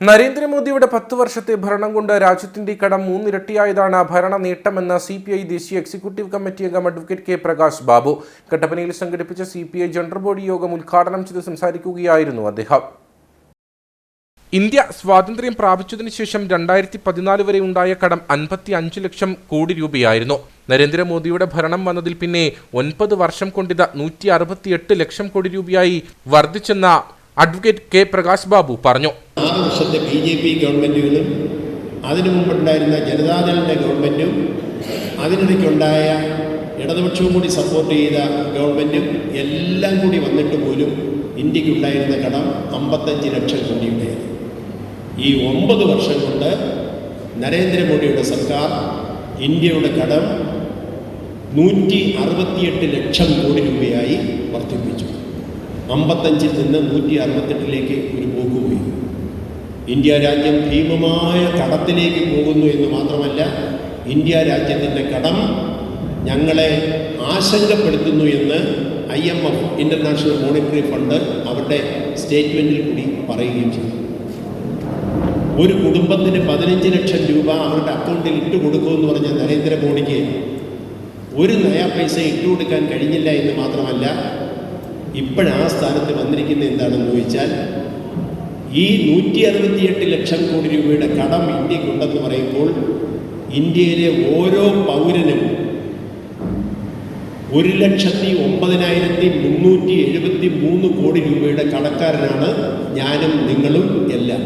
നരേന്ദ്രമോദിയുടെ പത്ത് വർഷത്തെ ഭരണം കൊണ്ട് രാജ്യത്തിന്റെ കടം മൂന്നിരട്ടിയായതാണ് ഭരണ നേട്ടമെന്ന് സി പി ഐ ദേശീയ എക്സിക്യൂട്ടീവ് കമ്മിറ്റി അംഗം അഡ്വക്കേറ്റ് കെ പ്രകാശ് ബാബു. കട്ടപ്പനയിൽ സംഘടിപ്പിച്ച C P I general body യോഗം ഉദ്ഘാടനം ചെയ്ത് സംസാരിക്കുകയായിരുന്നു അദ്ദേഹം. ഇന്ത്യ സ്വാതന്ത്ര്യം പ്രാപിച്ചതിനു ശേഷം രണ്ടായിരത്തി പതിനാല് വരെ ഉണ്ടായ കടം അൻപത്തി അഞ്ച് ലക്ഷം കോടി രൂപയായിരുന്നു. നരേന്ദ്രമോദിയുടെ ഭരണം വന്നതിൽ പിന്നെ ഒൻപത് വർഷം കൊണ്ടിത് നൂറ്റി അറുപത്തിയെട്ട് ലക്ഷം കോടി രൂപയായി വർദ്ധിച്ചെന്ന അഡ്വക്കേറ്റ് കെ പ്രകാശ് ബാബു പറഞ്ഞു. വർഷത്തെ ബി ജെ പി ഗവൺമെന്റുകളും അതിനു മുമ്പുണ്ടായിരുന്ന ജനതാദളിന്റെ ഗവൺമെന്റും അതിനിടയ്ക്കുണ്ടായ ഇടതുപക്ഷവും കൂടി സപ്പോർട്ട് ചെയ്ത ഗവൺമെന്റും എല്ലാം കൂടി വന്നിട്ട് പോലും ഇന്ത്യക്കുണ്ടായിരുന്ന കടം അമ്പത്തഞ്ച് ലക്ഷം കോടിയുണ്ടായിരുന്നു ഈ ഒമ്പത് വർഷം കൊണ്ട് നരേന്ദ്രമോദിയുടെ സർക്കാർ ഇന്ത്യയുടെ കടം നൂറ്റി അറുപത്തിയെട്ട് ലക്ഷം കോടി രൂപയായി വർദ്ധിപ്പിച്ചു. അമ്പത്തഞ്ചിൽ നിന്ന് നൂറ്റി അറുപത്തെട്ടിലേക്ക് ഒരു പോക്ക് പോയി. ഇന്ത്യ രാജ്യം ഭീമമായ കടത്തിലേക്ക് പോകുന്നു എന്ന് മാത്രമല്ല ഇന്ത്യ രാജ്യത്തിന്റെ കടം ഞങ്ങളെ ആശങ്കപ്പെടുത്തുന്നു എന്ന് I M F international monetary fund അവരുടെ സ്റ്റേറ്റ്മെന്റിൽ കൂടി പറയുകയും ചെയ്തു. ഒരു കുടുംബത്തിന് പതിനഞ്ച് ലക്ഷം രൂപ അവരുടെ അക്കൗണ്ടിൽ ഇട്ട് കൊടുക്കുമെന്ന് പറഞ്ഞ നരേന്ദ്രമോദിക്ക് ഒരു നയ പൈസ ഇട്ടു കൊടുക്കാൻ കഴിഞ്ഞില്ല എന്ന് മാത്രമല്ല ഇപ്പോഴാ സ്ഥാനത്ത് വന്നിരിക്കുന്ന എന്താണെന്ന് ചോദിച്ചാൽ ഈ നൂറ്റി അറുപത്തിയെട്ട് ലക്ഷം കോടി രൂപയുടെ കടം ഇന്ത്യക്കുണ്ടെന്ന് പറയുമ്പോൾ ഇന്ത്യയിലെ ഓരോ പൗരനും ഒരു ലക്ഷത്തി ഒമ്പതിനായിരത്തി മുന്നൂറ്റി എഴുപത്തി മൂന്ന് കോടി രൂപയുടെ കടക്കാരനാണ് ഞാനും നിങ്ങളും എല്ലാം.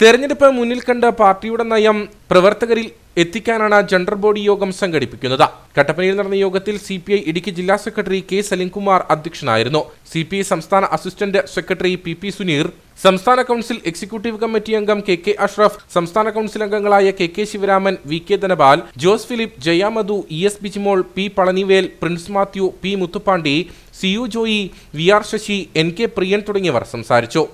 തെരഞ്ഞെടുപ്പ് മുന്നിൽ കണ്ട് പാർട്ടിയുടെ നയം പ്രവർത്തകരിൽ എത്തിക്കാനാണ് ജനറൽ ബോഡി യോഗം സംഘടിപ്പിക്കുന്നത്. കട്ടപ്പനയിൽ നടന്ന യോഗത്തിൽ സി പി ഐ ഇടുക്കി ജില്ലാ സെക്രട്ടറി കെ സലിംകുമാർ അധ്യക്ഷനായിരുന്നു. സി പി ഐ സംസ്ഥാന assistant secretary P P Suneer സംസ്ഥാന കൗൺസിൽ എക്സിക്യൂട്ടീവ് കമ്മിറ്റി അംഗം കെ കെ അഷ്റഫ് സംസ്ഥാന കൗൺസിൽ അംഗങ്ങളായ K K Sivaraman V K Dhanapal Jose Philip Jayamadhu E S Bijimol P Palanivel Prince Mathew P Muthupandi C U Joy V R Sasi N K Priyan തുടങ്ങിയവർ സംസാരിച്ചു.